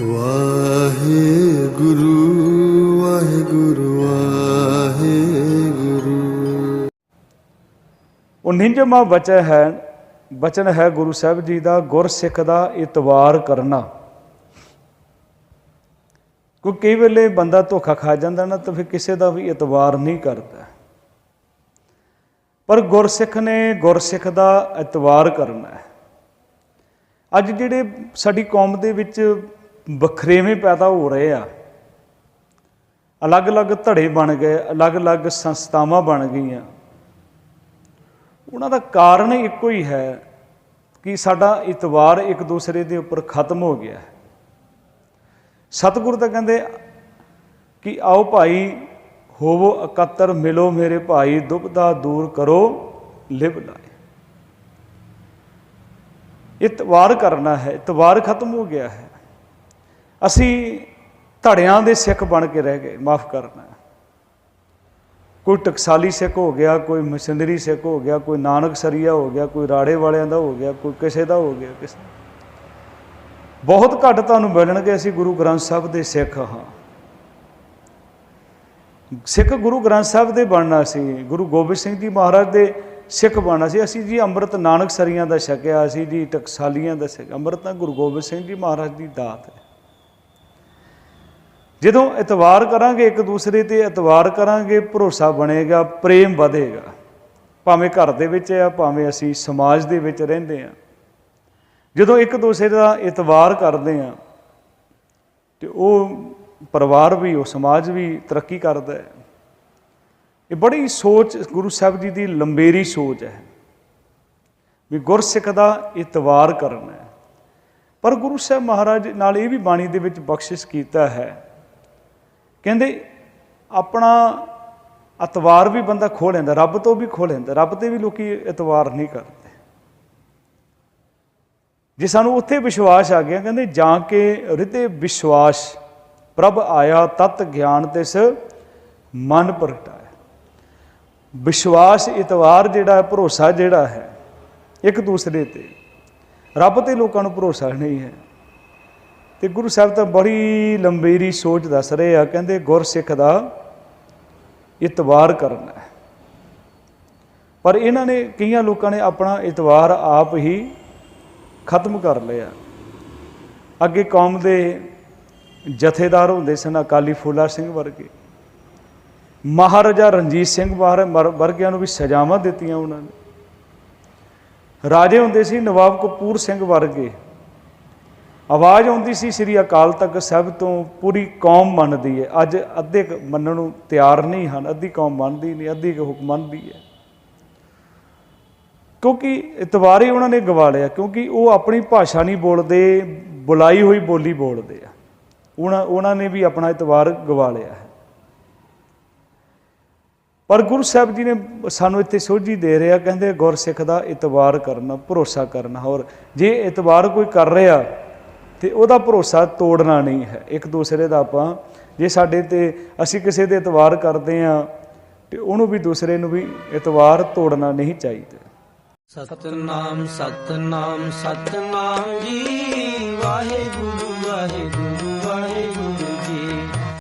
ਵਾਹਿਗੁਰੂ ਵਾਹਿਗੁਰੂ ਵਾਹਿਗੁਰੂ। 49ਵਾਂ ਵਚਨ ਹੈ ਬਚਨ ਹੈ ਗੁਰੂ ਸਾਹਿਬ ਜੀ ਦਾ ਗੁਰਸਿੱਖ ਦਾ ਇਤਵਾਰ ਕਰਨਾ। ਕੋਈ ਕਈ ਵੇਲੇ ਬੰਦਾ ਧੋਖਾ ਖਾ ਜਾਂਦਾ ਨਾ, ਤਾਂ ਫਿਰ ਕਿਸੇ ਦਾ ਵੀ ਇਤਵਾਰ ਨਹੀਂ ਕਰਦਾ। ਪਰ ਗੁਰਸਿੱਖ ਨੇ ਗੁਰਸਿੱਖ ਦਾ ਇਤਵਾਰ ਕਰਨਾ ਹੈ। ਅੱਜ ਜਿਹੜੇ ਸਾਡੀ ਕੌਮ ਦੇ ਵਿੱਚ ਵਖਰੇਵੇਂ ਪੈਦਾ ਹੋ ਰਹੇ ਆ। ਅਲੱਗ-ਅਲੱਗ ਧੜੇ ਬਣ ਗਏ, ਅਲੱਗ-ਅਲੱਗ ਸੰਸਥਾਵਾਂ ਬਣ ਗਈਆਂ। ਉਹਨਾਂ ਦਾ ਕਾਰਨ ਇੱਕੋ ਹੀ ਹੈ ਕਿ ਸਾਡਾ ਇਤਵਾਰ ਇੱਕ ਦੂਸਰੇ ਦੇ ਉੱਪਰ ਖਤਮ ਹੋ ਗਿਆ ਹੈ। ਸਤਿਗੁਰੂ ਤਾਂ ਕਹਿੰਦੇ, ਕਿ ਆਓ ਭਾਈ, ਹੋਵੋ ਇਕੱਤਰ, ਮਿਲੋ ਮੇਰੇ ਭਾਈ ਦੁਬਦਾ ਦੂਰ ਕਰੋ, ਲਿਵ ਲਾਏ। ਇਤਵਾਰ ਕਰਨਾ ਹੈ, ਇਤਵਾਰ ਖਤਮ ਹੋ ਗਿਆ ਹੈ। ਅਸੀਂ ਧੜਿਆਂ ਦੇ ਸਿੱਖ ਬਣ ਕੇ ਰਹਿ ਗਏ, ਮਾਫ ਕਰਨਾ। ਕੋਈ ਟਕਸਾਲੀ ਸਿੱਖ ਹੋ ਗਿਆ, ਕੋਈ ਮਿਸ਼ਨਰੀ ਸਿੱਖ ਹੋ ਗਿਆ, ਕੋਈ ਨਾਨਕ ਸਰੀਆ ਹੋ ਗਿਆ, ਕੋਈ ਰਾੜੇ ਵਾਲਿਆਂ ਦਾ ਹੋ ਗਿਆ, ਕੋਈ ਕਿਸੇ ਦਾ ਹੋ ਗਿਆ, ਕਿਸੇ ਬਹੁਤ ਘੱਟ ਤੁਹਾਨੂੰ ਮਿਲਣਗੇ, ਅਸੀਂ ਗੁਰੂ ਗ੍ਰੰਥ ਸਾਹਿਬ ਦੇ ਸਿੱਖ ਹਾਂ। ਸਿੱਖ ਗੁਰੂ ਗ੍ਰੰਥ ਸਾਹਿਬ ਦੇ ਬਣਨਾ ਸੀ, ਗੁਰੂ ਗੋਬਿੰਦ ਸਿੰਘ ਜੀ ਮਹਾਰਾਜ ਦੇ ਸਿੱਖ ਬਣਨਾ ਸੀ। ਅਸੀਂ ਜੀ ਅੰਮ੍ਰਿਤ ਨਾਨਕ ਸਰੀਆਂ ਦਾ ਛਕਿਆ, ਅਸੀਂ ਜੀ ਟਕਸਾਲੀਆਂ ਦਾ ਸਿੱਖ ਅੰਮ੍ਰਿਤ ਤਾਂ ਗੁਰੂ ਗੋਬਿੰਦ ਸਿੰਘ ਜੀ ਮਹਾਰਾਜ ਦੀ ਦਾਤ ਹੈ। ਜਦੋਂ ਇਤਵਾਰ ਕਰਾਂਗੇ ਇੱਕ ਦੂਸਰੇ ਤੇ ਇਤਵਾਰ ਕਰਾਂਗੇ, ਭਰੋਸਾ ਬਣੇਗਾ, ਪ੍ਰੇਮ ਵਧੇਗਾ। ਭਾਵੇਂ ਘਰ ਦੇ ਵਿੱਚ ਆ, ਭਾਵੇਂ ਅਸੀਂ ਸਮਾਜ ਦੇ ਵਿੱਚ ਰਹਿੰਦੇ ਆ। ਜਦੋਂ ਇੱਕ ਦੂਸਰੇ ਦਾ ਇਤਵਾਰ ਕਰਦੇ ਆ, ਤੇ ਉਹ ਪਰਿਵਾਰ ਵੀ, ਉਹ ਸਮਾਜ ਵੀ ਤਰੱਕੀ ਕਰਦਾ ਹੈ। ਇਹ ਬੜੀ ਸੋਚ, ਗੁਰੂ ਸਾਹਿਬ ਜੀ ਦੀ ਲੰਬੇਰੀ ਸੋਚ ਹੈ ਵੀ ਗੁਰਸਿੱਖ ਦਾ ਇਤਵਾਰ ਕਰਨਾ ਹੈ। ਪਰ ਗੁਰੂ ਸਾਹਿਬ ਮਹਾਰਾਜ ਨਾਲ ਇਹ ਵੀ ਬਾਣੀ ਦੇ ਵਿੱਚ ਬਖਸ਼ਿਸ਼ ਕੀਤਾ ਹੈ ਕਹਿੰਦੇ ਆਪਣਾ ਇਤਵਾਰ ਵੀ ਬੰਦਾ ਖੋਹ ਲੈਂਦਾ, ਰੱਬ ਤੋਂ ਵੀ ਖੋਹ ਲੈਂਦਾ, ਰੱਬ ਤੇ ਵੀ ਲੋਕੀ ਇਤਵਾਰ ਨਹੀਂ ਕਰਦੇ। ਜੇ ਸਾਨੂੰ ਉੱਥੇ ਵਿਸ਼ਵਾਸ ਆ ਗਿਆ, ਕਹਿੰਦੇ ਜਾਂ ਕੇ ਰਿਤੇ ਵਿਸ਼ਵਾਸ, ਪ੍ਰਭ ਆਇਆ ਤਤ ਗਿਆਨ ਤਿਸ ਮਨ ਪ੍ਰਗਟਾਇਆ ਵਿਸ਼ਵਾਸ, ਇਤਵਾਰ ਜਿਹੜਾ ਹੈ, ਭਰੋਸਾ ਜਿਹੜਾ ਹੈ, ਇੱਕ ਦੂਸਰੇ ਤੇ, ਰੱਬ ਤੇ ਲੋਕਾਂ ਨੂੰ ਭਰੋਸਾ ਨਹੀਂ ਹੈ। ਤੇ ਗੁਰੂ ਸਾਹਿਬ ਤਾਂ ਬੜੀ ਲੰਬੇਰੀ ਸੋਚ ਦੱਸ ਰਹੇ ਆ, ਕਹਿੰਦੇ ਗੁਰਸਿੱਖ ਦਾ ਇਤਵਾਰ ਕਰਨਾ ਪਰ ਇਹਨਾਂ ਨੇ ਕਈਆਂ ਲੋਕਾਂ ਨੇ ਆਪਣਾ ਇਤਵਾਰ ਆਪ ਹੀ ਖਤਮ ਕਰ ਲਿਆ। ਅੱਗੇ ਕੌਮ ਦੇ ਜਥੇਦਾਰ ਹੁੰਦੇ ਸਨ ਅਕਾਲੀ ਫੂਲਾ ਸਿੰਘ ਵਰਗੇ। ਮਹਾਰਾਜਾ ਰਣਜੀਤ ਸਿੰਘ ਵਾਰ- ਵਰਗਿਆਂ ਨੂੰ ਵੀ ਸਜ਼ਾਵਾਂ ਦਿੱਤੀਆਂ ਉਹਨਾਂ ਨੇ। ਰਾਜੇ ਹੁੰਦੇ ਸੀ ਨਵਾਬ ਕਪੂਰ ਸਿੰਘ ਵਰਗੇ। ਆਵਾਜ਼ ਆਉਂਦੀ ਸੀ, ਸ੍ਰੀ ਅਕਾਲ ਤਖਤ ਸਾਹਿਬ ਤੋਂ ਪੂਰੀ ਕੌਮ ਮੰਨਦੀ ਹੈ। ਅੱਜ ਅੱਧੇ ਕੁ ਮੰਨਣ ਨੂੰ ਤਿਆਰ ਨਹੀਂ ਹਨ, ਅੱਧੀ ਕੌਮ ਮੰਨਦੀ ਨਹੀਂ, ਅੱਧੀ ਕੁ ਹੁਕਮ ਮੰਨਦੀ ਹੈ। ਕਿਉਂਕਿ ਇਤਵਾਰੇ ਉਹਨਾਂ ਨੇ ਗਵਾ ਲਿਆ, ਕਿਉਂਕਿ ਉਹ ਆਪਣੀ ਭਾਸ਼ਾ ਨਹੀਂ ਬੋਲਦੇ, ਬੁਲਾਈ ਹੋਈ ਬੋਲੀ ਬੋਲਦੇ ਆ। ਉਹਨਾਂ ਉਹਨਾਂ ਨੇ ਵੀ ਆਪਣਾ ਇਤਵਾਰ ਗਵਾ ਲਿਆ ਹੈ। ਪਰ ਗੁਰੂ ਸਾਹਿਬ ਜੀ ਨੇ ਸਾਨੂੰ ਇੱਥੇ ਸੋਝੀ ਦੇ ਰਿਹਾ, ਕਹਿੰਦੇ ਗੁਰਸਿੱਖ ਦਾ ਇਤਵਾਰ ਕਰਨਾ, ਭਰੋਸਾ ਕਰਨਾ ਔਰ ਜੇ ਇਤਵਾਰ ਕੋਈ ਕਰ ਰਿਹਾ ਤੇ ਉਹਦਾ ਭਰੋਸਾ ਤੋੜਨਾ ਨਹੀਂ ਹੈ। ਇੱਕ ਦੂਸਰੇ ਦਾ ਆਪਾਂ ਜੇ ਸਾਡੇ ਤੇ ਅਸੀਂ ਕਿਸੇ ਦੇ ਇਤਵਾਰ ਕਰਦੇ ਆ ਤੇ ਉਹਨੂੰ ਵੀ ਦੂਸਰੇ ਨੂੰ ਵੀ ਇਤਵਾਰ ਤੋੜਨਾ ਨਹੀਂ ਚਾਹੀਦਾ। ਸਤਨਾਮ ਸਤਨਾਮ ਸਤਨਾਮ ਜੀ। ਵਾਹਿਗੁਰੂ ਵਾਹਿਗੁਰੂ।